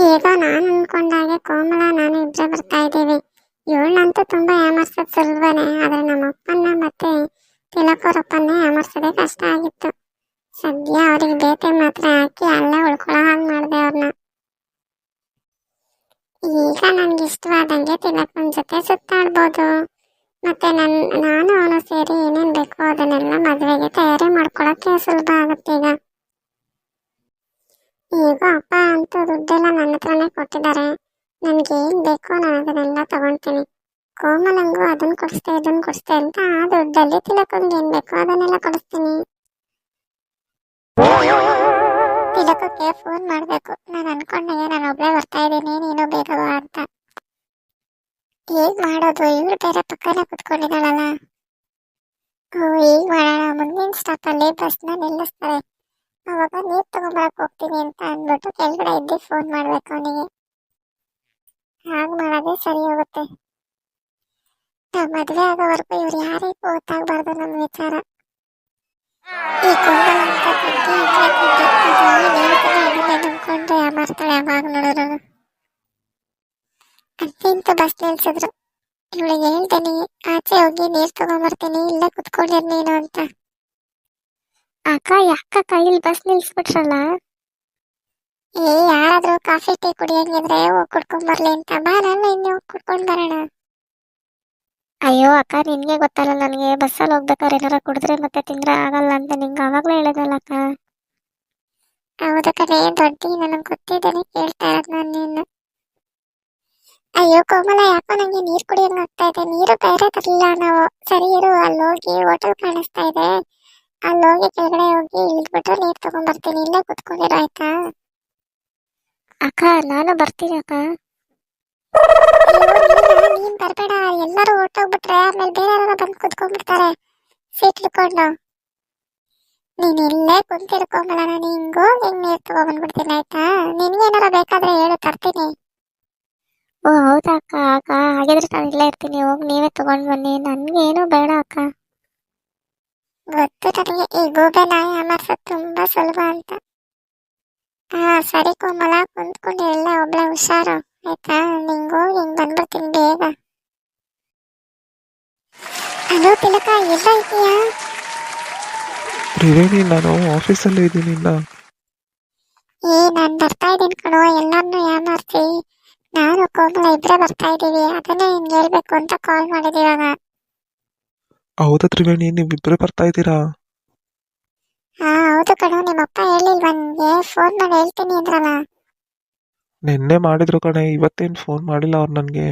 ಈಗ ನಾನು ಅನ್ಕೊಂಡಾಗೆ ಕೋಮಲ, ನಾನು ಇಬ್ಬರೇ ಬರ್ತಾ ಇದ್ದೀವಿ. ಇವಳಂತೂ ತುಂಬಾ ಯಾಮರ್ಸೋದು ಸುಲಭನೇ ಆದ್ರೆ ನಮ್ಮ ಅಪ್ಪನ್ನ ಮತ್ತೆ ತಿಲಕರಪ್ಪನ್ನೇ ಯಾಮರ್ಸೋದೇ ಕಷ್ಟ ಆಗಿತ್ತು. ಸದ್ಯ ಅವ್ರಿಗೆ ಬೇಟೆ ಮಾತ್ರ ಹಾಕಿ ಅಲ್ಲೇ ಉಳ್ಕೊಳ್ಳೋ ಹಾಗೆ ಮಾಡಿದೆ ಅವ್ರನ್ನ ಈಗ ನನ್ಗೆ ಇಷ್ಟವಾದಂಗೆ ತಿಲಕನ್ ಜೊತೆ ಸುತ್ತಾಡ್ಬೋದು. ಮತ್ತೆ ನನ್, ನಾನು ಅವನು ಸೇರಿ ಏನೇನ್ ಬೇಕೋ ಅದನ್ನೆಲ್ಲ ಮದುವೆಗೆ ತಯಾರಿ ಮಾಡ್ಕೊಳಕ್ಕೆ ಸುಲಭ ಆಗುತ್ತೆ ಈಗ. ಈಗ ಅಪ್ಪ ಅಂತೂ ದುಡ್ಡೆಲ್ಲ ನನ್ನ ಹತ್ರನೇ ಕೊಟ್ಟಿದ್ದಾರೆ. ನನ್ಗೆ ಏನ್ ಬೇಕೋ ನಾನು ಅದನ್ನೆಲ್ಲ ತಗೊಳ್ತೀನಿ ಕೋಮಲಂಗು ಅದನ್ನ ಕೊಡಿಸ್ತೆ ಇದನ್ನ ಕೊಡಿಸ್ತೆ ಅಂತ ಆ ದುಡ್ಡಲ್ಲಿ ತಿಲಕಂಗೆ ಏನ್ ಬೇಕೋ ಅದನ್ನೆಲ್ಲ ಕೊಡಿಸ್ತೀನಿ. ತಿಲಕಕ್ಕೆ ಫೋನ್ ಮಾಡ್ಬೇಕು. ನಾನು ಅನ್ಕೊಂಡೆ ನಾನು ಒಬ್ಳೆ ಬರ್ತಾ ಇದ್ದೀನಿ, ನೀನು ಬೇಗ ಅಂತ. ಹೇಗ್ ಮಾಡೋದು? ಇವ್ರು ಬೇರೆ ಪಕ್ಕನೇ ಕುತ್ಕೊಂಡಿದ್ದಾಳಲ್ಲ. ಓ ಈಗ ಮಾಡೋಣ? ಮುಂದಿನ ಸ್ಟಾಪ್ ಅಲ್ಲಿ ಬಸ್ನ ನಿಲ್ಲಿಸ್ತಾರೆ. ಅವಾಗ ನೀರ್ ತಗೊಂಬರಕ್ ಹೋಗ್ತೀನಿ ಅಂತ ಅಂದ್ಬಿಟ್ಟು ಕೆಳಗಡೆ ಇದ್ದು ಫೋನ್ ಮಾಡ್ಬೇಕು ಅವನಿಗೆ. ಹಾಗೆ ಮಾಡೋದೇ ಸರಿ ಹೋಗುತ್ತೆ. ಮದ್ವೆ ಆಗೋವರೆಗೂ ಇವ್ರು ಯಾರಿಗೂ ಗೊತ್ತಾಗ್ಬಾರ್ದು ನಮ್ಮ ವಿಚಾರ. ಈ ಕೋಮಲ ಅಂತ ಅದನ್ನೇ ನಂಬ್ಕೊಂಡು ಯಾಮಾರ್ತಾಳೆ ಯಾವಾಗ ನೋಡಿದ್ರು ಅಲ್ಲಿಂತ ಬಸ್ ನಿಲ್ಸಿದ್ರು. ಇವಳಿಗೆ ಹೇಳ್ತೀನಿ ಆಚೆ ಹೋಗಿ ನೀರ್ ತಗೊಂಬರ್ತೀನಿ, ಇಲ್ಲ ಕುತ್ಕೊಂಡಿರ್ ನೀನು ಅಂತ. ಅಕ್ಕ ಯಾಕ ಕೈಯಲ್ಲಿ ಬಸ್ ನಿಲ್ಸ್ಬಿಟ್ರಲ್ಲ? ಏ ಯಾರಾದ್ರೂ ಕಾಫಿ ಟೀ ಕುಡಿಯಂಗಿದ್ರೆ ಹೋಗಿ ಕುಡ್ಕೊಂಡ್ ಬರ್ಲಿ ಅಂತ. ಬಾ ನಾನು ಇನ್ನು ಹೋಗಿ ಕುಡ್ಕೊಂಡ್ ಬರೋಣ. ಅಯ್ಯೋ ಅಕ್ಕ ನಿನ್ಗೆ ಗೊತ್ತಲ್ಲ ನನಗೆ ಬಸ್ಸಲ್ಲಿ ಹೋಗ್ಬೇಕಾದ್ರೆ ಏನಾರ ಕುಡಿದ್ರೆ ಮತ್ತೆ ತಿಂದ್ರೆ ಆಗಲ್ಲ ಅಂತ ನಿಂಗೆ ಅವಾಗ್ಲೇ ಹೇಳಿದಲ್ಲ ಅಕ್ಕ. ಹೌದು ಕಣೇ ದೊಡ್ಡಿ ನನಗೆ ಗೊತ್ತಿದ್ದೇನೆ ಕೇಳ್ತಾ ಇರೋದು ನಾನು ನಿನ್ನ. ಅಯ್ಯೋ ಕೋಮಲ ಯಾಕೋ ನಂಗೆ ನೀರು ಕುಡಿಯಂಗ್ ಆಗ್ತಾ ಇದೆ? ನೀರು ಬೇರೆ ತರಲಿಲ್ಲ ನಾವು. ಸರಿ ಇರು ಅಲ್ಲಿ ಹೋಗಿ ಹೋಟೆಲ್ ಕಾಣಿಸ್ತಾ ಇದೆ. ಅಲ್ಲಿ ಹೋಗಿ ಕೆಳಗಡೆ ಹೋಗಿ ಇಳಿದ್ಬಿಟ್ರೆ ನೀರ್ ತಗೊಂಡ್ ಬರ್ತೀನಿ. ಇಲ್ಲೇ ಕುತ್ಕೊಂಡಿರ ಆಯ್ತಾ? ಅಕ್ಕ ನಾನು ಬರ್ತೀನಿ ಅಕ್ಕ. ನೀನ್? ಬರ್ಬೇಡ. ಎಲ್ಲರೂ ಹೊರಟೋಗ್ಬಿಟ್ರೆ ಆಮೇಲೆ ಬೇರೆ ಯಾರು ಬಂದು ಕುತ್ಕೊಂಡ್ಬಿಡ್ತಾರೆ. ಸೀಟ್ ಹಿಡ್ಕೊಂಡು. ನೀನ್ ಇಲ್ಲೇ ಕುಂತಿರ್ಕೊಂಬಲ್ಲ ನಾನು ಹಿಂಗೋಗಿ ಹಿಂಗ್ ನೀರ್ ತಗೊಂಡ್ಬಂದ್ಬಿಡ್ತೀನಿ ಆಯ್ತಾ? ನಿನ್ಗೇನಾರ ಬೇಕಾದ್ರೆ ಹೇಳು ತರ್ತೀನಿ. ಓ ಹೌದಾ ಅಕ್ಕ? ಅಕ್ಕ ಹಾಗಿದ್ರೆ ನಾನು ಇಲ್ಲೇ ಇರ್ತೀನಿ. ಹೋಗಿ ನೀವೇ ತಗೊಂಡ್ ಬನ್ನಿ. ನನ್ಗೇನು ಬೇಡ ಅಕ್ಕ. ಗೊತ್ತು ನನಗೆ ಈ ಗೂಬೆ ನಾಯಿ ಅಮರ್ಸೋದು ತುಂಬಾ ಸುಲಭ ಅಂತ. ಹಾ ಸರಿ ಕೋಮಲ ಕುಂತ್ಕೊಂಡು ಎಲ್ಲ ಒಬ್ಳೆ ಹುಷಾರು ಆಯ್ತಾ? ನಿಂಗು ಹೋಗಿ ಬಂದ್ಬಿಡ್ತೀನಿ ಬೇಗ. ಅದು ತಿಲಕ ಎಲ್ಲ ಇದೆಯಾ ತ್ರಿವೇಣಿ ನಾನು ಆಫೀಸಲ್ಲೇ ಇದ್ದೀನಿ ಇಲ್ಲ ಏ ನಾನ್ ಬರ್ತಾ ಇದ್ದೀನಿ ಕಣೋ ಎಲ್ಲರನ್ನೂ ಯಾಮಾರ್ಸಿ. ನಾನು ಕೋಮಲ ಇಬ್ರೇ ಬರ್ತಾ ಇದ್ದೀವಿ. ಅದನ್ನೇ ನಿನ್ಗೆ ಹೇಳ್ಬೇಕು ಅಂತ ಕಾಲ್ ಮಾಡಿದೆ ಇವಾಗ ಹೌದಾ ತ್ರಿವೇಣಿ ನೀವಿಬ್ಬರೇ ಬರ್ತಾ ಇದ್ದೀರಾ? ಹಾ ಹೌದು ಕಣೋ ನಿಮ್ಮಪ್ಪ ಹೇಳಿಲ್ವಾ ನಿನ್ಗೆ ಫೋನ್ ಮಾಡಿ ಹೇಳ್ತೀನಿ ಅಂದ್ರಲ್ಲ. ನಿನ್ನೆ ಮಾಡಿದ್ರು ಕಣೆ ಇವತ್ತೇನು ಫೋನ್ ಮಾಡಿಲ್ಲ ಅವ್ರು ನನಗೆ.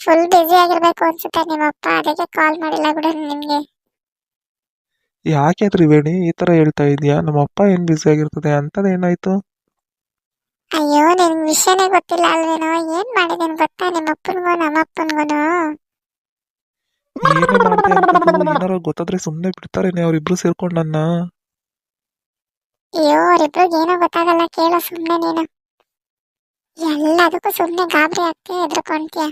ಫುಲ್ ಬಿಜಿ ಆಗಿರ್ಬೇಕು ಅನ್ಸುತ್ತೆ ನಿಮ್ಮಪ್ಪ ಅದಕ್ಕೆ ಕಾಲ್ ಮಾಡಿಲ್ಲ ಬಿಡು ನಿಮ್ಗೆ. ಯಾಕೆ ತ್ರಿವೇಣಿ ಈ ಥರ ಹೇಳ್ತಾ ಇದೀಯಾ ನಮ್ಮ ಅಪ್ಪ ಏನು ಬ್ಯುಸಿ ಆಗಿರ್ತದೆ ಅಂಥದ್ದು ಏನಾಯ್ತು? ಅಯ್ಯೋ ನಿನ್ ವಿಷಯನೇ ಗೊತ್ತಿಲ್ಲ ಅಲ್ವೇನೋ? ಏನ್ ಮಾಡಿದೀನಿ ಗೊತ್ತಾ ನಿಮ್ಮಪ್ಪನ್ಗೂ ನಮ್ಮಪ್ಪನ್ಗೂ ಏನು ಮಾಡಿದೆ ಏನಾರು ಗೊತ್ತಾದ್ರೆ ಸುಮ್ಮನೆ ಬಿಡ್ತಾರೇನೆ ಅವರಿಬ್ರು ಸೇರ್ಕೊಂಡು ನನ್ನ. ಅಯ್ಯೋ ಅವರಿಬ್ರಿಗೆ ಏನೋ ಗೊತ್ತಾಗಲ್ಲ ಕೇಳೋ ಸುಮ್ಮನೆ ನೀನು. ಎಲ್ಲದಕ್ಕೂ ಸುಮ್ಮನೆ ಗಾಬರಿ ಆಗ್ತೀಯ ಎದ್ರುಕೊಂತೀಯ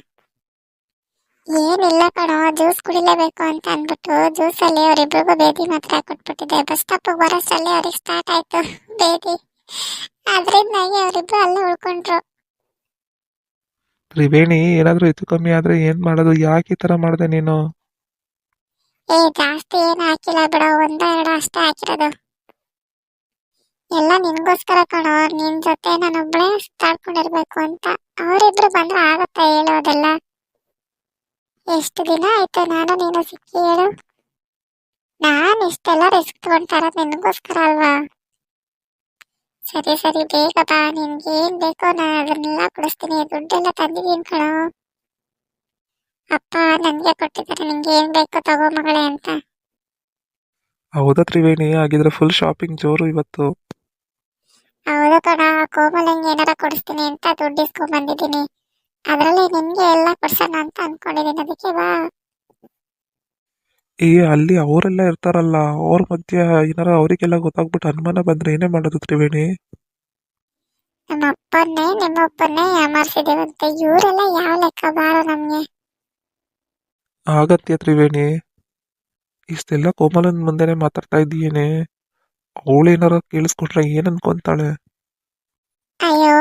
ಏನಿಲ್ಲ ಕಣೋ ಜ್ಯೂಸ್ ಕುಡಿಲೇಬೇಕು ಅಂತ ಅಂದ್ಬಿಟ್ಟು ಜ್ಯೂಸ್ ಅಲ್ಲಿ ಅವರಿಬ್ರಿಗೂ ಬೇದಿ ಮಾತ್ರ ಕೊಟ್ಬಿಟ್ಟಿದೆ ಬಸ್ ಸ್ಟಾಪ್ ಬರೋಷ್ಟಲ್ಲಿ ಅವ್ರಿಗೆ ಸ್ಟಾರ್ಟ್ ಆಯ್ತು ಬೇದಿ ಅದ್ರಿಂದಾಗಿ ಅವರಿಬ್ರು ಅಲ್ಲೇ ಉಳ್ಕೊಂಡ್ರು. ತ್ರಿವೇಣಿ ಏನಾದರೂ ಹೆಚ್ಚು ಕಮ್ಮಿ ಆದರೆ ಏನು ಮಾಡೋದು? ಯಾಕೆ ಈ ಥರ ಮಾಡಿದೆ ನೀನು? ಏ, ಜಾಸ್ತಿ ಏನು ಹಾಕಿಲ್ಲ ಬಿಡ ಒಂದ ಎರಡು ಅಷ್ಟೇ ಹಾಕಿರೋದು. ಎಲ್ಲ ನಿನ್ಗೋಸ್ಕರ ಕಣೋ, ನಿನ್ ಜೊತೆ ನಾನೊಬ್ಳೆ ಸುತ್ತಾಡ್ಕೊಂಡಿರ್ಬೇಕು ಅಂತ. ಅವರಿಬ್ರು ಬಂದ್ರೆ ಆಗತ್ತಾ ಹೇಳು ಅದೆಲ್ಲ ಎಷ್ಟು ದಿನ ಆಯ್ತು ನಾನು ನೀನು ಸಿಕ್ಕಿ ಹೇಳು. ನಾನ್ ಇಷ್ಟೆಲ್ಲ ರಿಸ್ಕ್ ತಗೊಂತಾರ ನಿನ್ಗೋಸ್ಕರ ಅಲ್ವಾ? ಸರಿ ಸರಿ, ಬೇಗ ಬಾ. ನಿನ್ಗೆ ಏನ್ ಬೇಕೋ ನಾನು ಅದನ್ನೆಲ್ಲ ಕೊಡಿಸ್ತೀನಿ. ದುಡ್ಡೆಲ್ಲ ತಂದಿದ್ದೀನಿ ಕಣೋ. ಅಪ್ಪ ನನಗೆ ಕೊಟ್ಟಿದ್ದಾರೆ. ನಿಂಗೆ ಏನು ಬೇಕು ತಗೋ ಮಗಳೇ ಅಂತ. ಹೌದಾ ತ್ರಿವೇಣಿ? ಆಗಿದ್ರೆ ಫುಲ್ ಶಾಪಿಂಗ್ ಜೋರು ಇವತ್ತು. ಹೌದು ಕಣ ಕೋಮಲಂಗೆ ಏನಾರ ಕೊಡಿಸ್ತೀನಿ ಅಂತ ದುಡ್ಡು ಇಸ್ಕೊಂಡ್ ಬಂದಿದ್ದೀನಿ. ಅದರಲ್ಲಿ ನಿನ್ಗೆ ಎಲ್ಲ ಕೊಡ್ಸೋಣ ಅಂತ ಅನ್ಕೊಂಡಿದ್ದೀನಿ. ಅದಕ್ಕೆ ಬಾ. ಏ ಅಲ್ಲಿ ಅವರೆಲ್ಲ ಇರ್ತಾರಲ್ಲ ಅವ್ರ ಮಧ್ಯ ಏನಾರ ಅವರಿಗೆಲ್ಲ ಗೊತ್ತಾಗ್ಬಿಟ್ಟು ಅನುಮಾನ ಬಂದ್ರೆ ಏನೇ ಮಾಡೋದು ತ್ರಿವೇಣಿ? ನಮ್ಮ ಅಪ್ಪನ್ನೇ ನಿಮ್ಮ ಅಪ್ಪನ್ನೇ ಯಾಮಾರ್ಸಿದೇವಂತೆ ಇವರೆಲ್ಲ ಯಾವ ಲೆಕ್ಕ ಬಾರೋ ನಮ್ಗೆ? ಆಗತ್ಯ ತ್ರಿವೇಣಿ. ಇಷ್ಟೆಲ್ಲ ಕೋಮಲನ್ ಮುಂದೆನೆ ಮಾತಾಡ್ತಾ ಇದ್ದೀಯೇನೆ. ಅವಳೇನಾರ ಕೇಳಿಸ್ಕೊಂಡ್ರೆ ಏನ್ ಅನ್ಕೊಂತಾಳೆ? ಅಯ್ಯೋ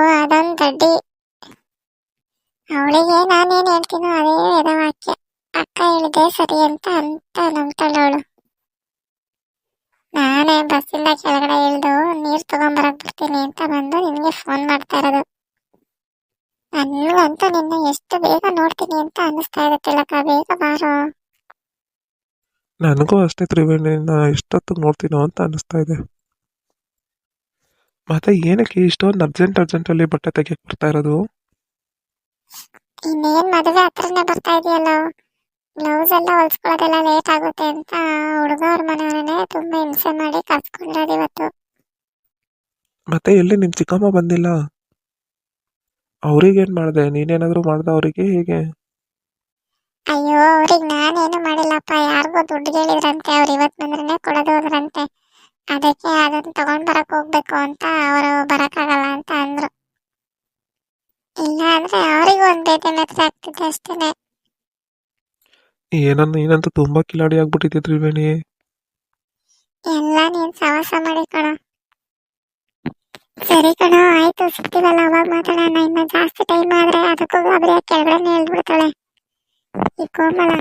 ಹೇಳ್ತೀನೋ ಅದೇ ಅಕ್ಕ ಹೇಳಿದೆ ಸರಿ ಅಂತ ಅಂತ ನಾನೇ ಬಸ್ಸಿಂದ ಕೆಳಗಡೆ ಇಳಿದು ನೀರು ತಗೊಂಬರಕ್ ಬರ್ತೀನಿ ಅಂತ ಬಂದು ನಿನ್ಗೆ ಫೋನ್ ಮಾಡ್ತಾ ಇರೋದು. ನನಗಂತೂ ನಿನ್ನ ಎಷ್ಟು ಬೇಗ ನೋಡ್ತೀನಿ ಅಂತ ಅನಿಸ್ತಾ ಇರುತ್ತೆ ತಿಲಕ ಬೇಗ ಬಾರೋ. ನನಗೂ ಅಷ್ಟೇ ತ್ರಿವೇಣಿನ ಎಷ್ಟೊತ್ತು ನೋಡ್ತೀನೋ ಅಂತ ಅನಿಸ್ತಾ ಇದೆ. ಮತ್ತೆ ಏನಕ್ಕೆ ಇಷ್ಟೊಂದು ಅರ್ಜೆಂಟ್ ಅರ್ಜೆಂಟಲ್ಲಿ ಬಟ್ಟೆ ತೆಗಿಯಕ್ಕೆ ಬರ್ತಾ ಇರೋದು? ಇನ್ನೇನ್ ಮದುವೆ ಹತ್ರನೇ ಬರ್ತಾ ಇದೆಯಲ್ಲ. ಬ್ಲೌಸ್ ಎಲ್ಲ ಹೊಲ್ಸ್ಕೊಳ್ಳೋದೆಲ್ಲ ಲೇಟ್ ಆಗುತ್ತೆ ಅಂತ ಹುಡುಗವ್ರ ಮನೆಯವರನ್ನೇ ತುಂಬಾ ಹಿಂಸೆ ಮಾಡಿ ಕರ್ಸ್ಕೊಂಡಿರೋದು ಇವತ್ತು. ಮತ್ತೆ ಎಲ್ಲಿ ನಿಮ್ಮ ಚಿಕ್ಕಮ್ಮ ಬಂದಿಲ್ಲ? ಅವ್ರಿಗೇನು ಮಾಡ್ದೆ? ನೀನೇನಾದರೂ ಮಾಡ್ದೆ ಅವರಿಗೆ? ಹೇಗೆ? ಅಯ್ಯೋ ಅವ್ರಿಗೆ ನಾನೇನು ಮಾಡಿಲ್ಲಪ್ಪ. ಯಾರಿಗೋ ದುಡ್ಡು ಕೇಳಿದ್ರಂತೆ. ಅವ್ರು ಇವತ್ತು ಬಂದ್ರೆ ಕೊಡೋದು ಹೋದ್ರಂತೆ. ಅದಕ್ಕೆ ಅದನ್ನ ತಗೊಂಡ್ ಬರಕ್ ಹೋಗ್ಬೇಕು ಅಂತ ಅವರು ಬರಕ್ಕಾಗಲ್ಲ ಅಂತ ಅಂದ್ರು. ಇಲ್ಲ ಅಂದ್ರೆ ಅವ್ರಿಗೂ ಒಂದ್ ಬೇಟೆ ಮೆತ್ರೆ ಆಗ್ತಿದೆ ಅಷ್ಟೇನೆ. ಏನನ್ನ ಏನಂತ ತುಂಬಾ ಕಿಲಾಡಿ ಆಗ್ಬಿಟ್ಟಿದ್ರಿ ತ್ರಿವೇಣಿ. ಎಲ್ಲ ನೀನ್ ಸವಾಸ ಮಾಡಿ ಕಣ. ಸರಿ ಕಣ ಆಯ್ತು. ಸಿಕ್ತಿವಲ್ಲ ಅವಾಗ ಮಾತಾಡೋಣ. ಇನ್ನ ಜಾಸ್ತಿ ಟೈಮ್ ಆದ್ರೆ ಅದಕ್ಕೂ ಗಾಬರಿ ಕೆಳಗಡೆ ಹೇಳ್ಬಿಡ್ತಾಳೆ. ಈ ಕೋಮಲ.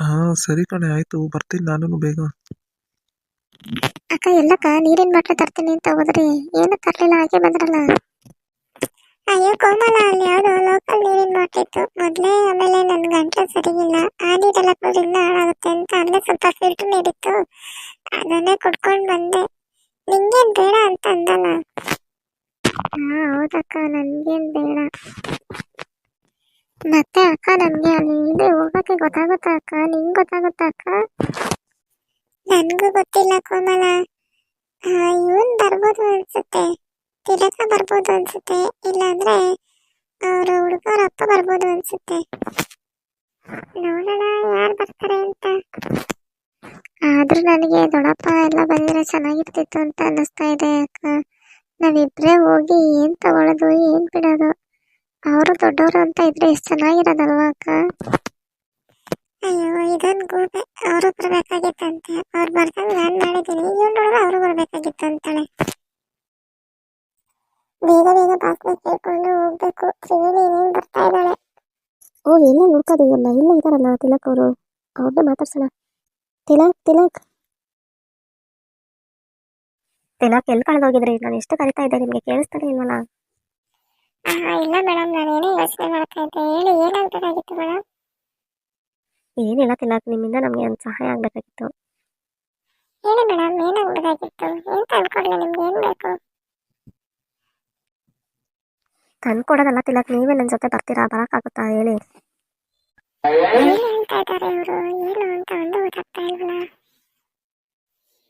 ಹಾ ಸರಿ ಕಣೆ ಆಯ್ತು. ಬರ್ತೀನಿ ನಾನು ಬೇಗ. ಅಕ್ಕ ಎಲ್ಲಕ್ಕ ನೀರಿನ ಬಾಟ್ಲು ತರ್ತೀನಿ ಅಂತ ಹೋದ್ರಿ. ಏನು ತರ್ಲಿಲ್ಲ ಹಾಗೆ ಬಂದ್ರಲ್ಲ. ಅಯ್ಯೋ ಕೋಮಲ ಅಲ್ಲಿ ಯಾವ್ದೋ ಲೋಕಲ್ ನೀರಿನ ಬಾಟ್ಲು ಇತ್ತು. ಮೊದ್ಲೇ ಆಮೇಲೆ ನನ್ ಗಂಟಲು ಸರಿಗಿಲ್ಲ. ಆ ನೀರೆಲ್ಲ ಕುಡಿದ್ರಿಂದ ಹಾಳಾಗುತ್ತೆ ಅಂತ ಅಲ್ಲೇ ಸ್ವಲ್ಪ ಫಿಲ್ಟರ್ ನೀರಿತ್ತು. ಅದನ್ನೇ ಕುಡ್ಕೊಂಡು ಬಂದೆ. ನಿಂಗೇನ್ ಬೇಡ ಅಂತ ಅಂದಲ್ಲ? ಹಾ, ಹೌದಕ್ಕ, ನನ್ಗೇನ್ ಬೇಡ. ಮತ್ತೆ ಅಕ್ಕ, ನನ್ಗೆ ಅಲ್ಲಿ ಇಲ್ಲದೆ ಹೋಗಕ್ಕೆ ಗೊತ್ತಾಗುತ್ತಾ ಅಕ್ಕ? ನಿಂಗ್ ಗೊತ್ತಾಗುತ್ತಾ ಅಕ್ಕ? ನನ್ಗೂ ಗೊತ್ತಿಲ್ಲ ಕೋಮಲ. ಇವನ್ ಬರ್ಬೋದು ಅನ್ಸುತ್ತೆ. ತಿಲಕ ಬರ್ಬೋದು ಅನ್ಸುತ್ತೆ. ಇಲ್ಲಾಂದ್ರೆ ಅವ್ರ ಹುಡುಗರ ಅಪ್ಪ ಬರ್ಬೋದು ಅನ್ಸುತ್ತೆ. ನೋಡೋಣ, ಯಾರು ಬರ್ತಾರೆ ಅಂತ. ಆದ್ರೂ ನನಗೆ ದೊಡ್ಡಪ್ಪ ಎಲ್ಲ ಬಂದಿರೋ ಚೆನ್ನಾಗಿರ್ತಿತ್ತು ಅಂತ ಅನ್ನಿಸ್ತಾ ಇದೆ ಅಕ್ಕ. ನಾವಿಬ್ಬರೇ ಹೋಗಿ ಏನ್ ತಗೊಳ್ಳೋದು ಏನ್ ಬಿಡೋದು? ಅವರು ದೊಡ್ಡವರು ಅಂತ ಇದ್ರೆ ಎಷ್ಟು ಚೆನ್ನಾಗಿರೋದಲ್ವಾ ಅಕ್ಕ? ಅಯ್ಯೋ ಇದೊಂದು ಗೂಬೆ. ಅವರು ಬರ್ಬೇಕಾಗಿತ್ತಂತೆ ಅವ್ರು ಬರ್ದಂಗೆ ನಾನು ಮಾಡಿದ್ದೀನಿ. ಇವ್ನು ನೋಡಿದ್ರೆ ಅವರು ಬರ್ಬೇಕಾಗಿತ್ತು ಅಂತಾಳೆ. ಬೇಗ ಬೇಗ ಬಾಸ್ನ ಕೇಳ್ಕೊಂಡು ಹೋಗ್ಬೇಕು. ತ್ರಿವೇಣಿ ಇನ್ನೇನು ಬರ್ತಾ ಇದ್ದಾಳೆ? ಓ ಎಲ್ಲ ಇವ್ರನ್ನ ಇಲ್ಲ ಇದಾರಲ್ಲ ತಿಲಕ್ ಅವರು. ಅವ್ರನ್ನ ಮಾತಾಡ್ಸೋಣ. ತಿಲಕ್ ತಿಲಕ್. ತಿಲಕ್ ಎಲ್ಲಿ ಕಳೆದೋಗಿದ್ರಿ? ನಾನು ಎಷ್ಟು ಕರಿತಾ ಇದ್ದೆ ನಿಮಗೆ ಕೇಳಿಸ್ತಾನೆ ಇಲ್ವಲ್ಲ ಇಲ್ಲ ಮೇಡಮ್ ನಾನೇನೋ ಯೋಚನೆ ಮಾಡ್ತಾ ಇದ್ದೆ. ಹೇಳಿ ಏನಾಗಬೇಕಾಗಿತ್ತು ಮೇಡಮ್ ಏನಿಲ್ಲ ತಿಲಕ್ ನಿಮ್ಮಿಂದ ನಮಗೆ ಒಂದು ಸಹಾಯ ಆಗಬೇಕಾಗಿತ್ತು. ಹೇಳಿ ಮೇಡಮ್ ಏನಾಗಬೇಕಾಗಿತ್ತು? ಏನು ತಂದ್ಕೊಡ್ಲಿ ನಿಮ್ಗೆ ಏನು ಬೇಕು? ತಂದು ಕೊಡೋದಲ್ಲ ತಿಲಕ್ ನೀವೇ ನನ್ನ ಜೊತೆ ಬರ್ತೀರಾ? ಬರೋಕ್ಕಾಗುತ್ತಾ? ಹೇಳಿ. ಏನು ಹೇಳ್ತಾ ಇದ್ದಾರೆ ಇವರು? ಏನು ಅಂತ ಒಂದು ಗೊತ್ತಾಗ್ತಾ ಇಲ್ವಲ್ಲ?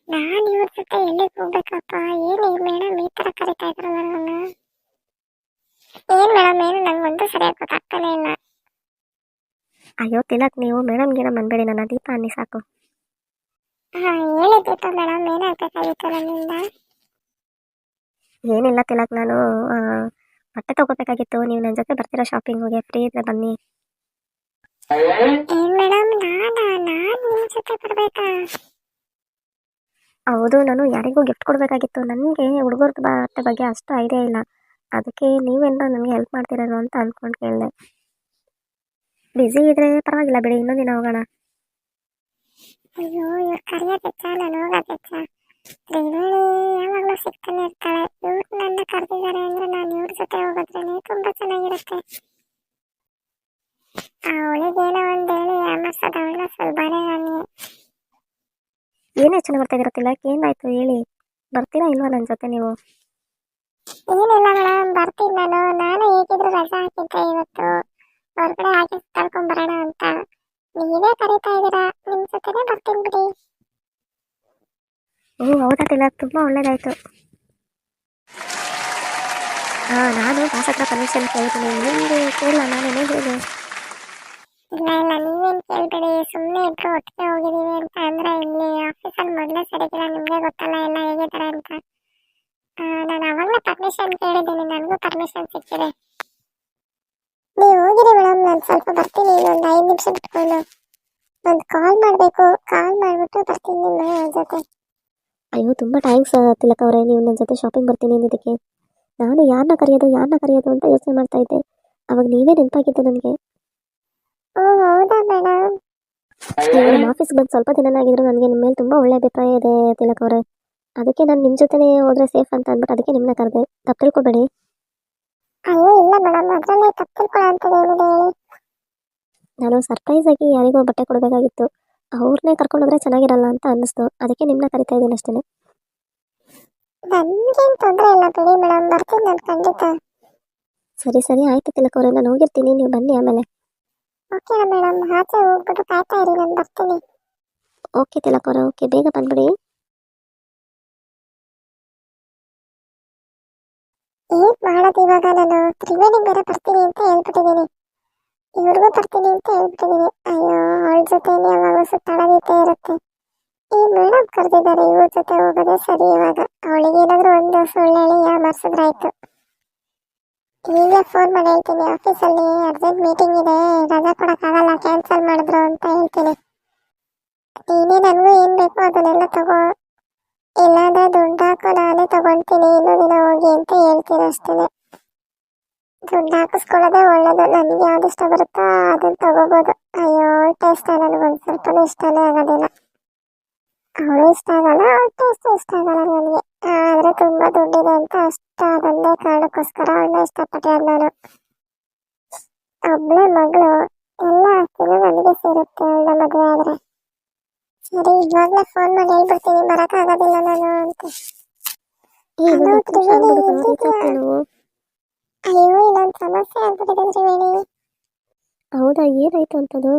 ನಾನು ಇವ್ರ ಜೊತೆ ಎಲ್ಲಿಗೆ ಹೋಗ್ಬೇಕಪ್ಪ? ಏನು ಮೇಡಮ್ ಈ ತರ ಕರಿತಾ ಇದ್ರಲ್ಲ ನನ್ನ ಏನು ಮೇಡಮ್ ಏನು? ನಂಗೆ ಒಂದು ಸರಿಯಾಗಿ ಗೊತ್ತಾಗ್ತಾನೆ ಇಲ್ಲ. ಅಯ್ಯೋ ತಿಲಕ್ ನೀವು ಮೇಡಮ್ ಗಿಡ ಅನ್ಬೇಡಿ ನನ್ನ ದೀಪ ಅನ್ನಿ ಸಾಕು. ಹಾಂ ಹೇಳಿದ್ದೀಪ ಮೇಡಮ್. ಏನಾಗಬೇಕಾಗಿತ್ತು ನನ್ನಿಂದ? ಏನಿಲ್ಲ ತಿಲಕ್ ನಾನು ಬಟ್ಟೆ ತಗೋಬೇಕಾಗಿತ್ತು. ನೀವು ನನ್ನ ಜೊತೆ ಬರ್ತೀರಾ ಹೋಗಿ ಫ್ರೀ ಇದ್ರೆ ಬನ್ನಿ. ಏನ್ ಮೇಡಮ್ ನಾನಾ ನಾನು ನಿಮ್ಮ ಜೊತೆ ಬರ್ಬೇಕಾ? ಹೌದು ನಾನು ಯಾರಿಗೂ ಗಿಫ್ಟ್ ಕೊಡಬೇಕಾಗಿತ್ತು. ನನಗೆ ಹುಡುಗರ ಬಟ್ಟೆ ಬಗ್ಗೆ ಅಷ್ಟು ಐಡಿಯಾ ಇಲ್ಲ. ಅದಕ್ಕೆ ನೀವೇನಾರ ನನಗೆ ಹೆಲ್ಪ್ ಮಾಡ್ತೀರೇನೋ ಅಂತ ಅಂದ್ಕೊಂಡು ಕೇಳಿದೆ. ಬ್ಯುಸಿ ಇದ್ರೆ ಪರವಾಗಿಲ್ಲ ಬಿಡಿ ಇನ್ನೊಂದು ದಿನ ಹೋಗೋಣ. ಅಯ್ಯೋ ಇವ್ರು ಕರೆಯೋದೆಚ್ಚ ನಾನು ಹೋಗೋದೆಚ್ಚ ತ್ರಿವೇಣಿ ಯಾವಾಗಲೂ ಸಿಗ್ತಾನೆ ಇರ್ತಾಳೆ. ಇವ್ರು ನನ್ನ ಕರೆದಿದ್ದಾರೆ ಅಂದ್ರೆ ನಾನು ಇವ್ರ ಜೊತೆ ಹೋಗೋದ್ರೇನೆ ತುಂಬಾ ಚೆನ್ನಾಗಿರುತ್ತೆ. ಅವಳಿಗೇನೋ ಒಂದು ಹೇಳಿ ಸುಲಭನೇ ಏನು ಯೋಚನೆ ಮಾಡ್ತಾ ತಿಲಕ್? ಏನಾಯ್ತು ಹೇಳಿ? ಬರ್ತೀರಾ ಇಲ್ವಾ ನನ್ನ ಜೊತೆ ನೀವು? ಏನಿಲ್ಲ ಮೇಡಮ್ ಬರ್ತೀನಿ ನಾನು. ನಾನು ಹೇಗಿದ್ರು ರಜಾ ಹಾಕಿದ್ದೆ ಇವತ್ತು. ಹೊರಗಡೆ ಹಾಕಿ ಕರ್ಕೊಂಡ್ ಬರೋಣ ಅಂತ. ನೀವೇ ಕರೀತಾ ಇದ್ದೀರಾ ನಿಮ್ ಜೊತೆನೆ ಬರ್ತೀನಿ ಬಿಡಿ. ಓ ಹೌದಾ ತಿಲ್ಲ ತುಂಬ ಒಳ್ಳೇದಾಯ್ತು. ಹಾಂ ನಾನು ಬಾಸ್ ಹತ್ರ ಪರ್ಮಿಷನ್ ಕೇಳ್ತೀನಿ ನಿಮಗೆ ಕೇಳಲ್ಲ ನಾನೇನೇ ಹೇಳಿ? ಇಲ್ಲ ಇಲ್ಲ ನೀವೇನ್ ಕೇಳ್ಬೇಡಿ ಸುಮ್ಮನೆ ಇಬ್ರು ಒಟ್ಟಿಗೆ ಹೋಗಿದೀವಿ ಅಂತ ಅಂದ್ರೆ ಇಲ್ಲಿ ಆಫೀಸಲ್ಲಿ ಮೊದಲೇ ಸರಿಗಿಲ್ಲ. ನಿಮ್ಗೆ ಗೊತ್ತಲ್ಲ ಎಲ್ಲ ಹೇಗಿದ್ದಾರೆ ಅಂತ. ನಾನು ಅವಾಗಲೇ ಪರ್ಮಿಷನ್ ಕೇಳಿದ್ದೀನಿ. ನನಗೂ ಪರ್ಮಿಷನ್ ಸಿಕ್ಕಿದೆ. ನೀವು ಹೋಗಿರಿ ಮೇಡಮ್ ನಾನು ಸ್ವಲ್ಪ ಬರ್ತೀನಿ. ಇನ್ನೊಂದು ಐದು ನಿಮಿಷ ಬಿಟ್ಕೊಂಡು ಒಂದು ಕಾಲ್ ಮಾಡಬೇಕು. ಕಾಲ್ ಮಾಡಿಬಿಟ್ಟು ಬರ್ತೀನಿ ನಿಮ್ಮ ಜೊತೆ. ಅಯ್ಯೋ, ತುಂಬ ಥ್ಯಾಂಕ್ಸ್ ತಿಲಕ್ ಅವರೇ. ನೀವು ನನ್ನ ಜೊತೆ ಶಾಪಿಂಗ್ ಬರ್ತೀನಿ ಅಂದಿದ್ದಕ್ಕೆ. ನಾನು ಯಾರನ್ನ ಕರೆಯೋದು ಯಾರನ್ನ ಕರೆಯೋದು ಅಂತ ಯೋಚನೆ ಮಾಡ್ತಾ ಇದ್ದೆ. ಅವಾಗ ನೀವೇ ನೆನಪಾಗಿದ್ದೆ ನನಗೆ. ಓ ಹೌದಾ ಮೇಡಮ್ ನೀವು ನಮ್ಮ ಬಂದು ಸ್ವಲ್ಪ ದಿನನಾಗಿದ್ರು ನನಗೆ ನಿಮ್ಮ ಮೇಲೆ ತುಂಬಾ ಒಳ್ಳೆ ಅಭಿಪ್ರಾಯ ಇದೆ ತಿಲಕ್ ಅವರೇ. ಅದಕ್ಕೆ ನಾನು ನಿಮ್ಮ ಜೊತೆನೇ ಹೋದ್ರೆ ಸೇಫ್ ಅಂತ ಅಂದ್ಬಿಟ್ಟು ಅದಕ್ಕೆ ನಿಮ್ಮನ್ನ ಕರೆದೆ. ತಪ್ಪು ತಿಳ್ಕೊಬೇಡಿ. ಅಯ್ಯೋ ಇಲ್ಲ ಮೇಡಮ್ ಅದರಲ್ಲಿ ತಪ್ಪು ತಿಳ್ಕೊಳ್ಳೋಂಥದ್ದು ಏನಿದೆ ಹೇಳಿ? ನಾನು ಸರ್ಪ್ರೈಸ್ ಆಗಿ ಯಾರಿಗೋ ಬಟ್ಟೆ ಕೊಡಬೇಕಾಗಿತ್ತು. ಅವ್ರನ್ನೇ ಕರ್ಕೊಂಡೋದ್ರೆ ಚೆನ್ನಾಗಿರಲ್ಲ ಅಂತ ಅನ್ನಿಸ್ತು. ಅದಕ್ಕೆ ನಿಮ್ಮನ್ನ ಕರಿತಾ ಇದ್ದೀನಿ ಅಷ್ಟೇ ನನ್ಗೇನು ತೊಂದರೆ ಇಲ್ಲ ಬಿಡಿ ಮೇಡಮ್ ಬರ್ತೀನಿ ನಾನು ಖಂಡಿತ. ಸರಿ ಸರಿ ಆಯ್ತು ತಿಲಕ್ ಅವರೇ ನಾನು ಹೋಗಿರ್ತೀನಿ ನೀವು ಬನ್ನಿ ಆಮೇಲೆ. ಓಕೆ ಮೇಡಮ್ ಆಚೆ ಹೋಗ್ಬಿಟ್ಟು ಕಾಯ್ತಾ ಇರಿ ನಾನು ಬರ್ತೀನಿ. ಓಕೆ ತಿಲಕ್ ಅವರೇ ಓಕೆ ಬೇಗ ಬಂದ್ಬಿಡಿ. ಏನ್ ಮಾಡೋದು ಇವಾಗ ನಾನು? ತ್ರಿವೇಣಿ ಬೇರೆ ಬರ್ತೀನಿ ಅಂತ ಹೇಳ್ಬಿಟ್ಟಿದ್ದೀನಿ ಇವ್ರಿಗೂ ಬರ್ತೀನಿ ಅಂತ ಹೇಳ್ಬಿಟ್ಟಿದ್ದೀನಿ ಅಯ್ಯೋ ಅವಳ ಜೊತೆ ಯಾವಾಗಲೂ ಸುತ್ತಾಡೋದಿದ್ದೇ ಇರುತ್ತೆ. ಈ ಮೇಡಮ್ ಕರೆದಿದ್ದಾರೆ ಇವ್ರ ಜೊತೆ ಹೋಗೋದೇ ಸರಿ ಇವಾಗ. ಅವಳಿಗೆ ಏನಾದರೂ ಒಂದು ಸುಳ್ಳು ಹೇಳಿ ಯಾಮಾರ್ಸಿದ್ರಾಯ್ತು ಈಗಲೇ ಫೋನ್ ಮಾಡಿ ಹೇಳ್ತೀನಿ. ಆಫೀಸಲ್ಲಿ ಅರ್ಜೆಂಟ್ ಮೀಟಿಂಗ್ ಇದೆ. ರಜಾ ಕೊಡೋಕ್ಕಾಗಲ್ಲ ಕ್ಯಾನ್ಸಲ್ ಮಾಡಿದ್ರು ಅಂತ ಹೇಳ್ತೀನಿ. ನೀನೇ ನನಗೂ ಏನು ಬೇಕೋ ಅದನ್ನೆಲ್ಲ ತಗೋ. ಇಲ್ಲಾಂದ್ರೆ ದುಡ್ಡು ಹಾಕು ನಾನೇ ತಗೊಂತೀನಿ. ಇನ್ನೂ ದಿನ ಹೋಗಿ ಅಂತ ಹೇಳ್ತೀನಿ ಅಷ್ಟೇ ದುಡ್ಡು ಹಾಕಿಸ್ಕೊಳ್ಳೋದೇ ಒಳ್ಳೇದು. ನನಗೆ ಯಾವ್ದು ಇಷ್ಟ ಬರುತ್ತೋ ಅದನ್ನ ತಗೋಬೋದು. ಅಯ್ಯೋ ಟೇಸ್ಟ್ ನನಗೊಂದು ಸ್ವಲ್ಪ ಇಷ್ಟನೇ ಆಗೋದಿಲ್ಲ. ಅವಳು ಇಷ್ಟ ಆಗಲ್ಲ ಅವಳ ಟೇಸ್ಟ್ ಇಷ್ಟ ಆಗಲ್ಲ ನನಗೆ ಆದರೆ ತುಂಬ ದುಡ್ಡಿದೆ ಅಂತ ಅಷ್ಟ ಅದೊಂದೇ ಕಾರಣಕ್ಕೋಸ್ಕರ ಅವಳನ್ನ ಇಷ್ಟಪಟ್ಟಿರೋದು ನಾನು. ಒಬ್ಬಳೆ ಮಗಳು ಎಲ್ಲ ಆಸ್ತಿನೂ ನನಗೆ ಸೇರುತ್ತೆ ಅವಳ ಮದುವೆ ಆದರೆ. ಸರಿ ಇವಾಗಲೇ ಫೋನ್ ಮಾಡಿ ಹೇಳ್ಬಿಡ್ತೀನಿ ಬರೋಕ್ಕಾಗೋದಿಲ್ಲ ನಾನು ಅಂತ. ಅಯ್ಯೋ ಇಲ್ಲೊಂದು ಸಮಸ್ಯೆ ಆಗ್ಬಿಟ್ಟಿದೆ ತ್ರಿವೇಣಿ. ಹೌದಾ ಏನಾಯ್ತು ಅಂತದು?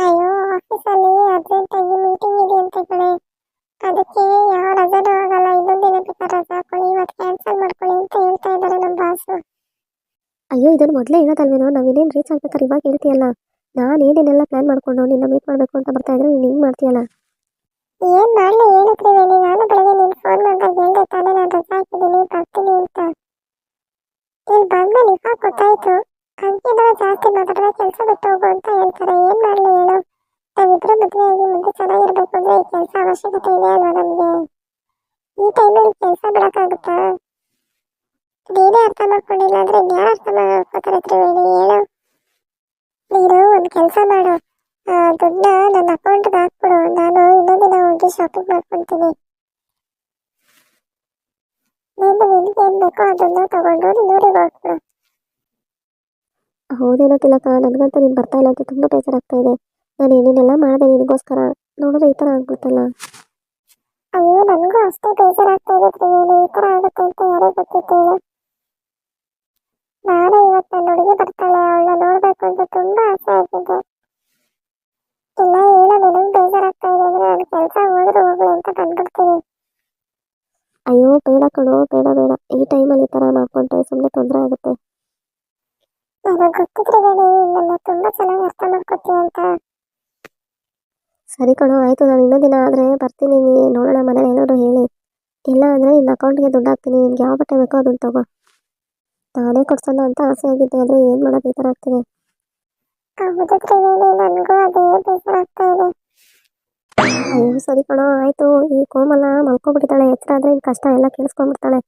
ಅಯ್ಯೋ ಆಫೀಸಲ್ಲಿ ಅರ್ಜೆಂಟಾಗಿ ಮೀಟಿಂಗ್ ಇದೆ ಅಂತ ಕಣೆ. ಅದಕ್ಕೆ ಯಾವ ರಜಾನೂ ಆಗಲ್ಲ. ಇನ್ನೊಂದು ದಿನ ಬೇಕಾದ್ರೆ ರಜಾ ಹಾಕೊಳ್ಳಿ. ಇವತ್ತು ಕ್ಯಾನ್ಸಲ್ ಮಾಡ್ಕೊಳ್ಳಿ ಅಂತ ಹೇಳ್ತಾ ಇದ್ದಾರೆ ನಮ್ಮ ಬಾಸು ಅಯ್ಯೋ ಇದನ್ನು ಮೊದಲೇ ಹೇಳೋದಲ್ವೇನೋ? ನಾವಿನ್ನೇನು ರೀಚ್ ಆಗ್ಬೇಕಾದ್ರೆ ಇವಾಗ ಹೇಳ್ತೀಯಲ್ಲ? ನಾನು ಏನೇನೆಲ್ಲ ಪ್ಲಾನ್ ಮಾಡ್ಕೊಂಡು ನಿನ್ನ ಮೀಟ್ ಮಾಡಬೇಕು ಅಂತ ಬರ್ತಾ ಇದ್ರೆ ನೀನು ಹಿಂಗೆ ಮಾಡ್ತೀಯಲ್ಲ? ಏನ್ ಮಾಡಲಿ ಹೇಳು ತ್ರಿವೇಣಿ ನಾನು ಬೆಳಗ್ಗೆ ನೀನು ಫೋನ್ ಮಾಡಿದಾಗ ಹೇಳಿದೆ ತಾನೇ ನಾನು ರಜಾ ಹಾಕಿದ್ದೀನಿ ಬರ್ತೀನಿ ಅಂತ. ನೀನು ಬಂದ್ಮೇಲೆ ಇವಾಗ ಗೊತ್ತಾಯ್ತು? ಅಂಕಿನ ಜಾಸ್ತಿ ಮಾತಾಡಿದ್ರೆ ಕೆಲಸ ಬಿಟ್ಟು ಹೋಗು ಅಂತ ಹೇಳ್ತಾರೆ. ಏನ್ ಮಾಡ್ಲಿ ಹೇಳು? ನಾವಿಬ್ರು ಮದುವೆಯಾಗಿ ಮುಂದೆ ಚೆನ್ನಾಗಿರ್ಬೇಕು ಅಂದ್ರೆ ಈ ಕೆಲಸ ಅವಶ್ಯಕತೆ ಇದೆ ಅಲ್ವಾ ನಮ್ಗೆ? ಈ ಟೈಮಲ್ಲಿ ಕೆಲಸ ಬಿಡಕ್ಕಾಗುತ್ತಾ? ನೀನೇ ಅರ್ಥ ಮಾಡ್ಕೊಂಡಿಲ್ಲ ಅಂದ್ರೆ ಇನ್ಯಾರು ಅರ್ಥ ಮಾಡ್ಕೋತಾರೆ ತ್ರಿವೇಣಿ? ಹೇಳು. ನೀನು ಒಂದು ಕೆಲಸ ಮಾಡು. ದುಡ್ಡನ್ನ ನನ್ನ ಅಕೌಂಟ್ಗೆ ಹಾಕ್ಬಿಡು. ನಾನು ಇನ್ನೊಂದು ದಿನ ಹೋಗಿ ಶಾಪಿಂಗ್ ಮಾಡ್ಕೊಂತೀನಿ. ನೀನು ನಿನ್ಗೆ ಏನ್ ಬೇಕೋ ಅದನ್ನ ತಗೊಂಡು ನೀನು ಊರಿಗೆ ಹೋಗ್ಬಿಡು. ಹೌದೇನೋ ತಿಲಕ ನನಗಂತೂ ನೀನು ಬರ್ತಾ ಇಲ್ಲ ಅಂತ ತುಂಬ ಬೇಜಾರಾಗ್ತಾ ಇದೆ. ನಾನು ಏನೇನೆಲ್ಲ ಮಾಡಿದೆ ನಿನಗೋಸ್ಕರ? ನೋಡಿದ್ರೆ ಈ ಥರ ಆಗ್ಬಿಡ್ತಲ್ಲ. ಅಯ್ಯೋ ನನಗೂ ಅಷ್ಟೇ ಬೇಜಾರಾಗ್ತಾ ಇದೆ ತ್ರಿವೇಣಿ ಈ ಥರ ಆಗುತ್ತೆ ಅಂತ ಯಾರೇ ಗೊತ್ತಿತ್ತು ಹೇಳು. ನಾಳೆ ಇವತ್ತು ನನ್ನ ಹುಡುಗಿ ಬರ್ತಾಳೆ ಅವಳನ್ನ ನೋಡ್ಬೇಕು ಅಂತ ತುಂಬಾ ಆಸೆ ಆಗಿದೆ ಇಲ್ಲ ಏನು ನಿನಗೆ ಬೇಜಾರಾಗ್ತಾ ಇದೆ ಅಂದ್ರೆ ನಾನು ಕೆಲಸ ಹೋದ್ರು ಹೋಗ್ಲಿ ಅಂತ ಬಂದ್ಬಿಡ್ತೀನಿ. ಅಯ್ಯೋ ಬೇಡ ಕಣೋ ಬೇಡ ಬೇಡ. ಈ ಟೈಮಲ್ಲಿ ಈ ಥರ ಮಾಡ್ಕೊಂಡ್ರೆ ಸುಮ್ಮನೆ ತೊಂದರೆ ಆಗುತ್ತೆ. ನನಗೆ ಗೊತ್ತಿದ್ರೆ ಬೇಡಿ ನನ್ನ ತುಂಬಾ ಚೆನ್ನಾಗಿ ಅರ್ಥ ಮಾಡ್ಕೊತೀಯ ಅಂತ. ಸರಿ ಕಣೋ ಆಯ್ತು. ನಾನು ಇನ್ನೊಂದು ದಿನ ಆದ್ರೆ ಬರ್ತೀನಿ. ನೀ ನೋಡೋಣ ಮನೇಲಿ ಏನಾದ್ರು ಹೇಳಿ. ಇಲ್ಲ ಅಂದರೆ ನಿನ್ನ ಅಕೌಂಟ್ಗೆ ದುಡ್ಡು ಹಾಕ್ತೀನಿ. ನಿನ್ಗೆ ಯಾವ ಬಟ್ಟೆ ಬೇಕೋ ಅದನ್ನು ತಗೋ. ನಾನೇ ಕೊಡ್ಸೋಣ ಅಂತ ಆಸೆ ಆಗಿದ್ದೆ ಆದರೆ ಏನ್ ಮಾಡೋದು ಈ ಥರ ಆಗ್ತಿದೆ. ಹೌದು ತ್ರಿವೇಣಿ ನನಗೂ ಅದೇ ಇದೆ. ಅಯ್ಯೋ ಸರಿ ಕಣೋ ಆಯ್ತು. ಈ ಕೋಮಲ ಮಲ್ಕೊಬಿಟ್ಟಿದ್ದಾಳೆ. ಎಚ್ಚರ ಆದರೆ ಕಷ್ಟ ಎಲ್ಲ ಕೇಳಿಸ್ಕೊಂಡ್ಬಿಡ್ತಾಳೆ.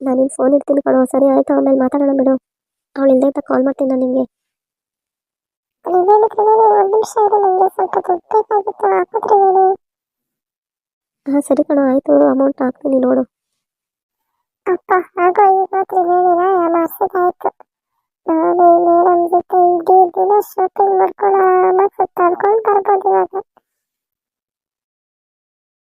ನಾನು ಫೋನ್ ಇಡ್ತೀನಿ ಕಣೋ. ಸರಿ ಆಯಿತು. ಆಮೇಲೆ ಮಾತಾಡೋಣ ಬಿಡು. ಅವಳು ಇಲ್ಲದೆ ಅಂತ ಕಾಲ್ ಮಾಡ್ತೀನಿ ನಾನು ನಿಮಗೆ. ಹಾಂ, ಸರಿ ಕಣ, ಆಯಿತು ಅಮೌಂಟ್ ಹಾಕ್ತೀನಿ ನೋಡು. ಅಪ್ಪ ನಾನು ಈ ಮೇಡಮ್ ಜೊತೆ ಸುತ್ತಾಡ್ಕೊಂಡು ಬರ್ಬೋದು ಇವಾಗ.